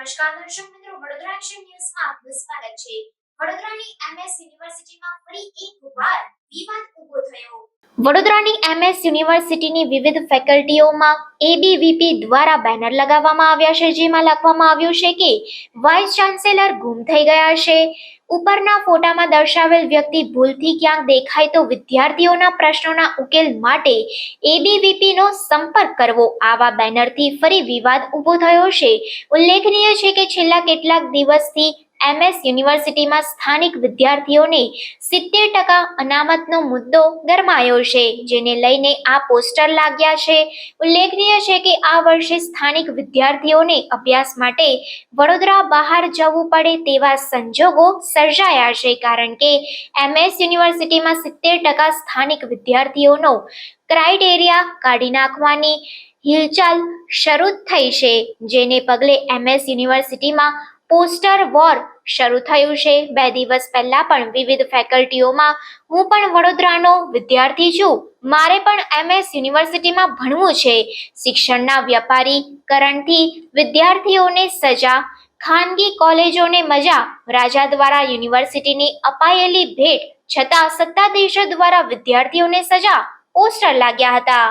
નમસ્કાર દર્શક મિત્રો, વડોદરા એક્શન ન્યૂઝમાં આપનું સ્વાગત છે. વડોદરાની એમએસ યુનિવર્સિટીમાં ફરી એકવાર વિવાદ ઊભો થયો. વડોદરાની એમએસ યુનિવર્સિટીની વિવિધ ફેકલ્ટીઓમાં એબીવીપી દ્વારા બેનર લગાવવામાં આવ્યા છે, જેમાં લખવામાં આવ્યું છે કે વાઇસ ચાન્સેલર ગુમ થઈ ગયા છે. ઉપરના ફોટામાં દર્શાવેલ વ્યક્તિ ભૂલથી ક્યાંક દેખાય તો વિદ્યાર્થીઓના પ્રશ્નોના ઉકેલ માટે એબીવીપીનો સંપર્ક કરવો. આવા બેનરથી ફરી વિવાદ ઊભો થયો છે. ઉલ્લેખનીય છે કે છેલ્લા કેટલાક દિવસથી એમએસ યુનિવર્સિટીમાં સ્થાનિક વિદ્યાર્થીઓને સિત્તેર ટકા અનામતનો મુદ્દો ગરમાયો છે, જેને લઈને આ પોસ્ટર લાગ્યા છે. ઉલ્લેખનીય છે કે આ વર્ષે સ્થાનિક વિદ્યાર્થીઓને અભ્યાસ માટે વડોદરા બહાર જવું પડે તેવા સંજોગો સર્જાયા છે, કારણ કે એમએસ યુનિવર્સિટીમાં સિત્તેર ટકા સ્થાનિક વિદ્યાર્થીઓનો ક્રાઇટેરિયા કાઢી નાખવાની હિલચાલ શરૂ થઈ છે, જેને પગલે એમએસ યુનિવર્સિટીમાં પોસ્ટર વોર શરૂ થયું છે. બે દિવસ પહેલા પણ વિવિધ ફેકલ્ટીઓમાં હું પણ વડોદરાનો વિદ્યાર્થી છું. મારે પણ એમએસ યુનિવર્સિટીમાં ભણવું છે. શિક્ષણના વ્યાપારીકરણથી વિદ્યાર્થીઓને સજા, ખાનગી કોલેજોને મજા, રાજા દ્વારા યુનિવર્સિટીની અપાયેલી ભેટ છતાં સત્તાધીશો દ્વારા વિદ્યાર્થીઓને સજા, પોસ્ટર લાગ્યા હતા.